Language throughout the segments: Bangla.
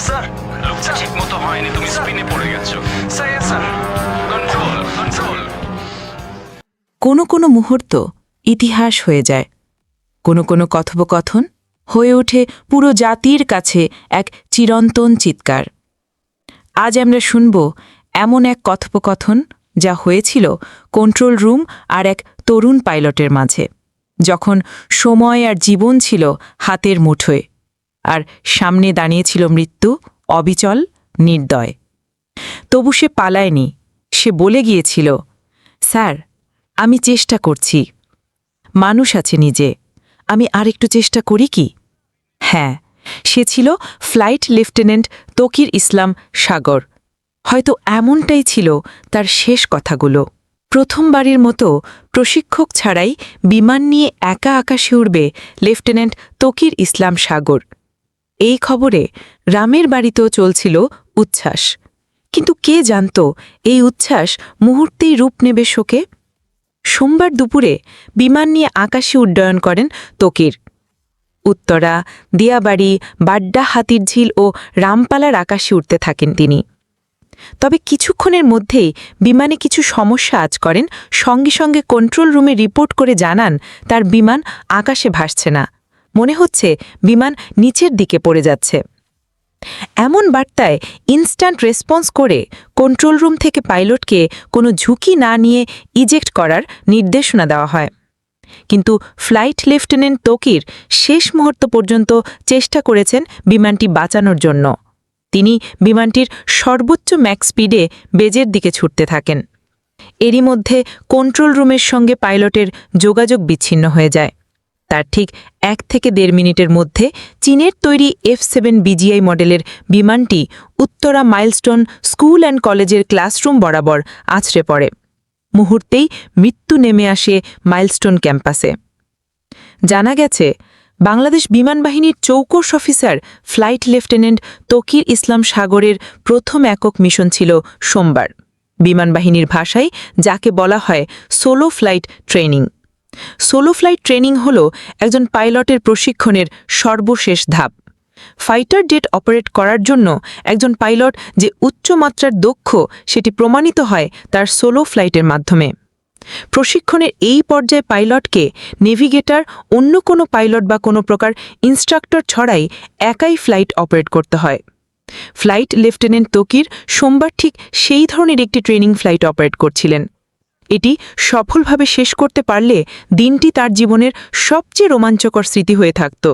স্যার লুকটা ঠিক মতো হয়নি তুমি স্পিনে পড়ে গেছো। Sir sir. কন্ট্রোল কন্ট্রোল কোনো কোনো মুহূর্ত ইতিহাস হয়ে যায়। কোনো কোনো কথোপকথন হয়ে ওঠে পুরো জাতির কাছে এক চিরন্তন চিৎকার। আজ আমরা শুনব এমন এক কথোপকথন যা হয়েছিল কন্ট্রোল রুম আর এক তরুণ পাইলটের মাঝে যখন সময় আর জীবন ছিল হাতের মুঠোয়। আর সামনে দাঁড়িয়েছিল মৃত্যু, অবিচল, নির্দয়। তবু সে পালায়নি, সে বলে গিয়েছিল, স্যার, আমি চেষ্টা করছি। মানুষ আছে নিজে, আমি আরেকটু চেষ্টা করি কি? হ্যাঁ সে ছিল ফ্লাইট লেফটেন্যান্ট তকির ইসলাম সাগর। হয়তো এমনটাই ছিল তার শেষ কথাগুলো। প্রথমবারের মতো প্রশিক্ষক ছাড়াই বিমান নিয়ে একা আকাশে উড়বে লেফটেন্যান্ট তকির ইসলাম সাগর। এই খবরে রামের বাড়িতেও চলছিল উচ্ছ্বাস। কিন্তু কে জানত এই উচ্ছ্বাস মুহূর্তেই রূপ নেবে শোকে? সোমবার দুপুরে বিমান নিয়ে আকাশে উড্ডয়ন করেন তকির। উত্তরা, দিয়াবাড়ি, বাড্ডা হাতির ঝিল ও রামপালার আকাশে উঠতে থাকেন তিনি। তবে কিছুক্ষণের মধ্যেই বিমানে কিছু সমস্যা আজ করেন। সঙ্গে সঙ্গে কন্ট্রোল রুমে রিপোর্ট করে জানান, তার বিমান আকাশে ভাসছে না। মনে হচ্ছে বিমান নিচের দিকে পড়ে যাচ্ছে। এমন বার্তায় ইনস্ট্যান্ট রেসপন্স করে কন্ট্রোল রুম থেকে পাইলটকে কোনো ঝুঁকি না নিয়ে ইজেক্ট করার নির্দেশনা দেওয়া হয়। কিন্তু ফ্লাইট লেফটেন্যান্ট তকির শেষ মুহূর্ত পর্যন্ত চেষ্টা করেছেন বিমানটি বাঁচানোর জন্য। তিনি বিমানটির সর্বোচ্চ ম্যাক্স স্পিডে বেজের দিকে ছুটতে থাকেন। এরই মধ্যে কন্ট্রোল রুমের সঙ্গে পাইলটের যোগাযোগ বিচ্ছিন্ন হয়ে যায়। তার ঠিক এক থেকে দেড় মিনিটের মধ্যে চীনের তৈরি এফ সেভেন বিজিআই মডেলের বিমানটি উত্তরা মাইলস্টোন স্কুল অ্যান্ড কলেজের ক্লাসরুম বরাবর আছড়ে পড়ে। মুহূর্তেই মৃত্যু নেমে আসে মাইলস্টোন ক্যাম্পাসে। জানা গেছে, বাংলাদেশ বিমান বাহিনীর চৌকস officer flight lieutenant Taqir Islam সাগরের প্রথম একক মিশন ছিল সোমবার। বিমান বাহিনীর ভাষায় যাকে বলা হয় solo flight training. Solo flight training হল একজন পাইলটের প্রশিক্ষণের সর্বশেষ ধাপ। ফাইটার জেট অপারেট করার জন্য একজন পাইলট যে উচ্চমাত্রার দক্ষ সেটি প্রমাণিত হয় তার সোলো ফ্লাইটের মাধ্যমে। প্রশিক্ষণের এই পর্যায়ে পাইলটকে নেভিগেটর অন্য কোনো পাইলট বা কোনো প্রকার ইনস্ট্রাক্টর ছড়াই একাই ফ্লাইট অপারেট করতে হয়। ফ্লাইট লেফটেন্যান্ট তকির সোমবার ঠিক সেই ধরনের একটি ট্রেনিং ফ্লাইট অপারেট করছিলেন। এটি সফলভাবে শেষ করতে পারলে দিনটি তার জীবনের সবচেয়ে রোমাঞ্চকর স্মৃতি হয়ে থাকত।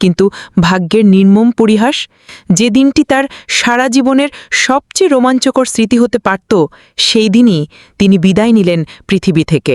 কিন্তু ভাগ্যের নির্মম পরিহাস, যে দিনটি তার সারা জীবনের সবচেয়ে রোমাঞ্চকর স্মৃতি হতে পারত, সেই দিনই তিনি বিদায় নিলেন পৃথিবী থেকে।